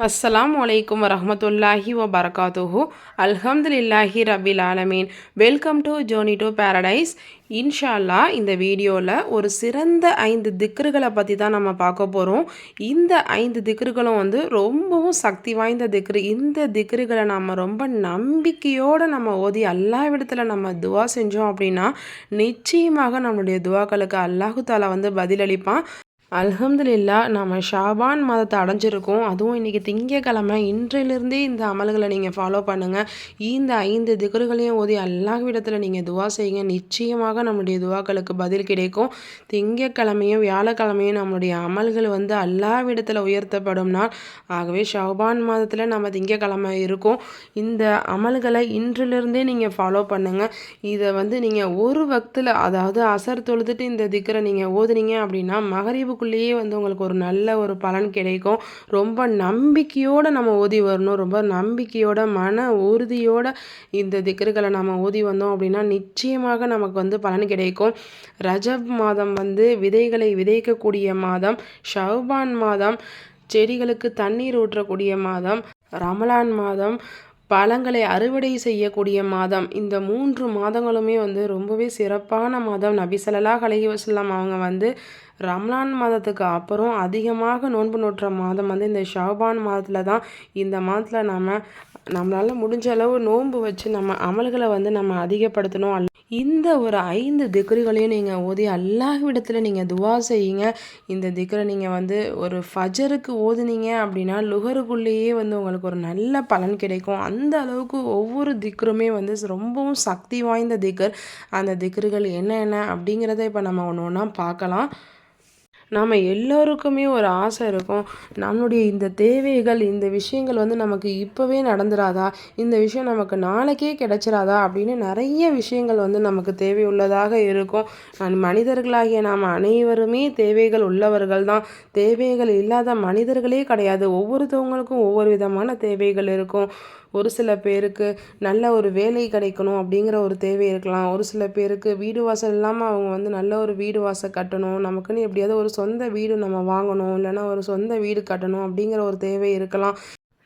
அஸ்ஸலாம் வலைக்கும் வரமத்துல்லாஹி வ பரகாத்துஹு அல்ஹம்துலில்லாஹி ரபில் ஆலமீன். Welcome to journey to paradise இன்ஷால்லா இந்த வீடியோவில் ஒரு சிறந்த ஐந்து திக்ருகளை பற்றி தான் நம்ம பார்க்க போகிறோம் இந்த ஐந்து திக்ருகளும் வந்து ரொம்பவும் சக்தி வாய்ந்த திக்ரு. இந்த திக்ருகளை நம்ம ரொம்ப நம்பிக்கையோடு நம்ம ஓதி எல்லா விடத்தில் நம்ம துவா செஞ்சோம் அப்படின்னா நிச்சயமாக நம்மளுடைய துவாக்களுக்கு அல்லாஹு தாலா வந்து பதிலளிப்பான். அல்ஹம்துலில்லா நம்ம ஷாபான் மாதத்தை அடைஞ்சிருக்கோம். அதுவும் இன்றைக்கி திங்கக்கிழமை இன்றையிலிருந்தே இந்த அமல்களை நீங்கள் ஃபாலோ பண்ணுங்கள் இந்த ஐந்து திகர்களையும் ஓதி விடத்தில் நீங்கள் துவா செய்யுங்க. நிச்சயமாக நம்முடைய துவாக்களுக்கு பதில் கிடைக்கும். திங்கக்கிழமையும் வியாழக்கிழமையும் நம்மளுடைய அமல்கள் வந்து விடத்தில் உயர்த்தப்படும் நாள். ஆகவே ஷாபான் மாதத்தில் நம்ம திங்கக்கிழமை இருக்கோம். இந்த அமல்களை இன்றிலிருந்தே நீங்கள் ஃபாலோ பண்ணுங்கள் இதை வந்து நீங்கள் ஒரு வக்தில் அதாவது அசர் தொழுதுட்டு இந்த திக்கரை நீங்கள் ஓதுனீங்க அப்படின்னா மகரிபுக்கு அதுக்குள்ளேயே வந்து உங்களுக்கு ஒரு நல்ல ஒரு பலன் கிடைக்கும். ரொம்ப நம்பிக்கையோடு நம்ம ஓதி வரணும். ரொம்ப நம்பிக்கையோட மன உறுதியோட இந்த திக்கர்களை நம்ம ஓதி வந்தோம் அப்படின்னா நிச்சயமாக நமக்கு வந்து பலன் கிடைக்கும். ரஜப் மாதம் வந்து விதைகளை விதைக்கக்கூடிய மாதம் ஷவ்பான் மாதம் செடிகளுக்கு தண்ணீர் ஊற்றக்கூடிய மாதம் ரமலான் மாதம் பழங்களை அறுவடை செய்யக்கூடிய மாதம். இந்த மூன்று மாதங்களுமே வந்து ரொம்பவே சிறப்பான மாதம். நபி சல்லாஹ் வசல்லாம் அவங்க வந்து ரம்லான் மாதத்துக்கு அப்புறம் அதிகமாக நோன்பு நோட்டுற மாதம் வந்து இந்த ஷாபான் மாதத்தில் தான். இந்த மாதத்தில் நம்ம நம்மளால் முடிஞ்ச அளவு நோன்பு வச்சு நம்ம அமல்களை வந்து நம்ம அதிகப்படுத்தணும். அல்ல இந்த ஒரு ஐந்து திக்ரிகளையும் நீங்கள் ஓதி விடத்தில் நீங்கள் துவா செய்யுங்க. இந்த திக்ரை நீங்கள் வந்து ஒரு ஃபஜருக்கு ஓதுனீங்க அப்படின்னா லுகருக்குள்ளேயே வந்து உங்களுக்கு ஒரு நல்ல பலன் கிடைக்கும். அந்த அளவுக்கு ஒவ்வொரு திக்ருமே வந்து ரொம்பவும் சக்தி வாய்ந்த திக்கர் அந்த திக்ருகள் என்ன என்ன அப்படிங்கிறத இப்போ நம்ம ஒன்று ஒன்றா பார்க்கலாம். நாம் எல்லோருக்குமே ஒரு ஆசை இருக்கும். நம்மளுடைய இந்த தேவைகள் இந்த விஷயங்கள் வந்து நமக்கு இப்போவே நடந்துடாதா இந்த விஷயம் நமக்கு நாளைக்கே கிடச்சிடாதா அப்படின்னு நிறைய விஷயங்கள் வந்து நமக்கு தேவையுள்ளதாக இருக்கும். மனிதர்களாகிய நாம் அனைவருமே தேவைகள் உள்ளவர்கள் தான். தேவைகள் இல்லாத மனிதர்களே கிடையாது. ஒவ்வொருத்தவங்களுக்கும் ஒவ்வொரு விதமான தேவைகள் இருக்கும். ஒரு சில பேருக்கு நல்ல ஒரு வேலை கிடைக்கணும் அப்படிங்கிற ஒரு தேவை இருக்கலாம். ஒரு சில பேருக்கு வீடு வாசல் இல்லாமல் அவங்க வந்து நல்ல ஒரு வீடு வாசல் கட்டணும். நமக்குன்னு எப்படியாவது ஒரு சொந்த வீடு நம்ம வாங்கணும். இல்லைன்னா ஒரு சொந்த வீடு கட்டணும் அப்படிங்கிற ஒரு தேவை இருக்கலாம்.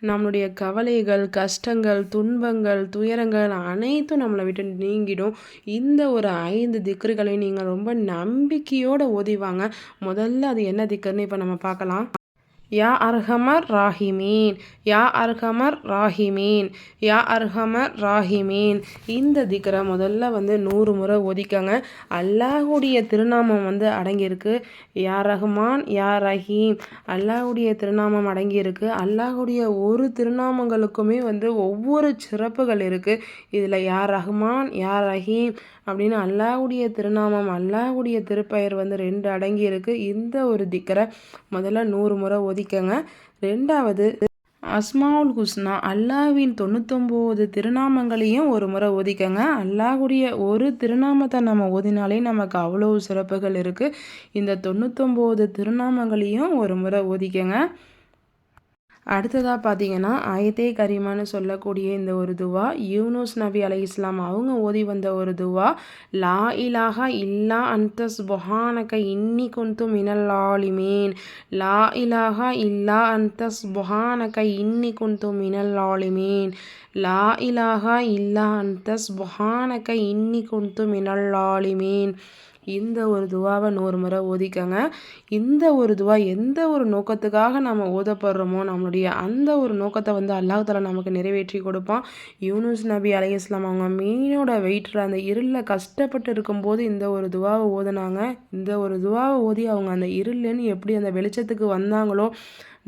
நம்மளுடைய கவலைகள் கஷ்டங்கள் துன்பங்கள் துயரங்கள் அனைத்தும் நம்மளை விட்டு நீங்கிடும். இந்த ஒரு ஐந்து திக்குறுகளை நீங்கள் ரொம்ப நம்பிக்கையோடு ஓதிவாங்க. முதல்ல அது என்ன திக்கர்னு இப்போ நம்ம பார்க்கலாம். யா அர்ஹமர் ராஹிமீன் யா அர்ஹமர் ராஹிமீன் யா அர்ஹமர் ராஹிமீன். இந்த திக்கரை முதல்ல வந்து நூறு முறை ஒதிக்கங்க அல்லாஹுடைய திருநாமம் வந்து அடங்கியிருக்கு. யா ரஹ்மான் யா ரஹீம். அல்லாஹுடைய திருநாமம் அடங்கியிருக்கு. அல்லாஹுடைய ஒரு திருநாமங்களுக்குமே வந்து ஒவ்வொரு சிறப்புகள் இருக்குது இதில் யா ரஹ்மான் யா ரஹீம் அப்படின்னு அல்லாஹுடைய திருநாமம் அல்லாஹுடைய திருப்பெயர் வந்து ரெண்டு அடங்கியிருக்கு. இந்த ஒரு திக்கரை முதல்ல நூறு முறை ஒதி ஒதிக்கங்க ரெண்டாவது அஸ்மாவுல் ஹுஸ்னா அல்லாவின் தொண்ணூத்தொம்போது திருநாமங்களையும் ஒரு முறை ஒதிக்கங்க அல்லாஹுடைய ஒரு திருநாமத்தை நம்ம ஓதினாலே நமக்கு அவ்வளோ சிறப்புகள் இருக்குது இந்த தொண்ணூத்தொம்போது திருநாமங்களையும் ஒரு முறை ஓதிக்கங்க. அடுத்ததாக பார்த்தீங்கன்னா ஆயத்தே கரிமான்னு சொல்லக்கூடிய இந்த ஒரு துவா யூனூஸ் நபி அலை இஸ்லாம் அவங்க ஓதி வந்த ஒரு துவா லா இலாஹா இல்லா அந்தஸ் பொஹானக இன்னி குந்து மினல் லா இலாஹா இல்லா அந்தஸ் பொஹானக இன்னி குந்து மினல் லா இலாஹா இல்லா அந்தஸ் பொஹானக இன்னி குந்து மினல் இந்த ஒரு துவாவை நூறு முறை ஓதிக்கங்க. இந்த ஒரு துவா எந்த ஒரு நோக்கத்துக்காக நம்ம ஓதப்படுறோமோ நம்மளுடைய அந்த ஒரு நோக்கத்தை வந்து அல்லாஹால நமக்கு நிறைவேற்றி கொடுப்பான். யூனுஸ் நபி அலை இஸ்லாம் அவங்க மீனோட வெயிட்டில் அந்த இருளில் கஷ்டப்பட்டு இருக்கும்போது இந்த ஒரு துவாவை ஓதுனாங்க. இந்த ஒரு துவாவை ஓதி அவங்க அந்த இருளுன்னு எப்படி அந்த வெளிச்சத்துக்கு வந்தாங்களோ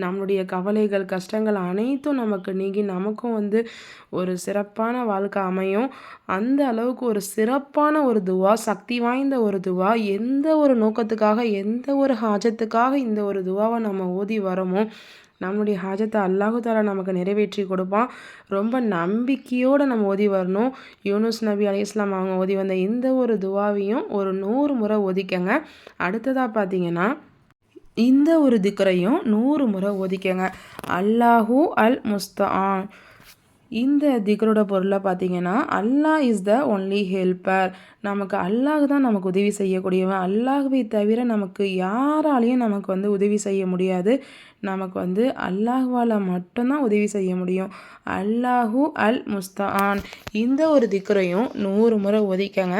நம்மளுடைய கவலைகள் கஷ்டங்கள் அனைத்தும் நமக்கு நீங்கி நமக்கும் வந்து ஒரு சிறப்பான வாழ்க்கை அமையும். அந்த அளவுக்கு ஒரு சிறப்பான ஒரு துவா சக்தி வாய்ந்த ஒரு துவா எந்த ஒரு நோக்கத்துக்காக எந்த ஒரு ஹாஜத்துக்காக இந்த ஒரு துவாவை நம்ம ஓதி வரோமோ நம்மளுடைய ஹாஜத்தை அல்லாஹு தாலா நமக்கு நிறைவேற்றி கொடுப்பான். ரொம்ப நம்பிக்கையோடு நம்ம ஓதி வரணும். யூனுஸ் நபி அலி இஸ்லாம் அவங்க ஓதி வந்த இந்த ஒரு துவாவையும் ஒரு நூறு முறை ஒதிக்கங்க அடுத்ததாக பார்த்தீங்கன்னா இந்த ஒரு திக்கரையும் நூறு முறை ஒதிக்கங்க அல்லாஹூ அல் முஸ்தான். இந்த திக்கரோட பொருளை பார்த்தீங்கன்னா அல்லாஹ் இஸ் த ஒன்லி ஹெல்ப்பர் நமக்கு அல்லாஹ் தான் நமக்கு உதவி செய்யக்கூடியவன். அல்லாஹுவை தவிர நமக்கு யாராலையும் நமக்கு வந்து உதவி செய்ய முடியாது. நமக்கு வந்து அல்லாஹ்வால் மட்டும்தான் உதவி செய்ய முடியும். அல்லாஹூ அல் முஸ்தான். இந்த ஒரு திக்கரையும் நூறு முறை ஒதிக்கங்க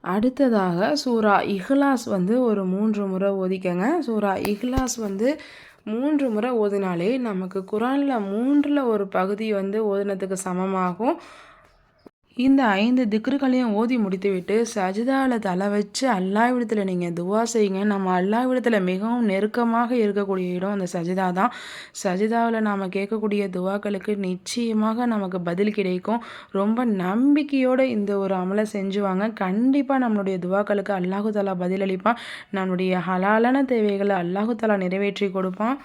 அடுத்ததாக சூரா இஹ்லாஸ் வந்து ஒரு மூன்று முறை ஓதிக்கங்க. சூரா இஹ்லாஸ் வந்து மூன்று முறை ஓதினாலே நமக்கு குரானில் மூன்றில் ஒரு பகுதி வந்து ஓதினத்துக்கு சமமாகும். இந்த ஐந்து திக்ருகளையும் ஓதி முடித்துவிட்டு சஜிதாவில் தலை வச்சு அல்லாவிடத்தில் நீங்கள் துவா செய்யுங்க. நம்ம அல்லாவிடத்தில் மிகவும் நெருக்கமாக இருக்கக்கூடிய இடம் அந்த சஜிதா தான். சஜிதாவில் நாம் கேட்கக்கூடிய துவாக்களுக்கு நிச்சயமாக நமக்கு பதில் கிடைக்கும். ரொம்ப நம்பிக்கையோடு இந்த ஒரு அமலை செஞ்சுவாங்க. கண்டிப்பாக நம்மளுடைய துவாக்களுக்கு அல்லாஹு தலா பதிலளிப்பான். நம்மளுடைய ஹலாலான தேவைகளை அல்லாஹு தலா நிறைவேற்றி கொடுப்பான்.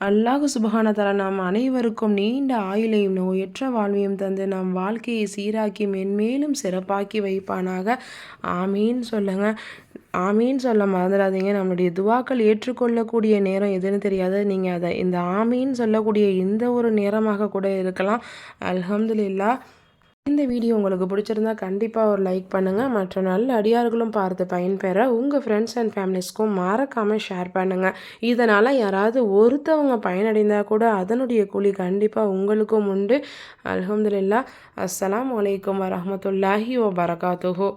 அல்லாஹு சுபஹானதாலா நாம் அனைவருக்கும் நீண்ட ஆயுளையும் நோயற்ற வாழ்வையும் தந்து நம் வாழ்க்கையை சீராக்கி மென்மேலும் சிறப்பாக்கி வைப்பானாக. ஆமீன் சொல்லுங்க. ஆமீன் சொல்ல மறந்துடாதீங்க. நம்மளுடைய துவாக்கள் ஏற்றுக்கொள்ளக்கூடிய நேரம் எதுன்னு தெரியாது. நீங்கள் அதை இந்த ஆமீன் சொல்லக்கூடிய எந்த ஒரு நேரமாக கூட இருக்கலாம். அல்ஹம்துலில்லா இந்த வீடியோ உங்களுக்கு பிடிச்சிருந்தா கண்டிப்பாக ஒரு லைக் பண்ணுங்கள் மற்ற நல்ல அடியார்களும் பார்த்து பயன்பெற உங்கள் ஃப்ரெண்ட்ஸ் அண்ட் ஃபேமிலிஸ்க்கும் மறக்காமல் ஷேர் பண்ணுங்கள் இதனால் யாராவது ஒருத்தவங்க பயனடைந்தால் கூட அதனுடைய கூலி கண்டிப்பாக உங்களுக்கும் உண்டு. அலமதுல்லா அஸ்லாம் வலைக்கம் வரமத்துல்லாஹி வபரகாத்துஹோ.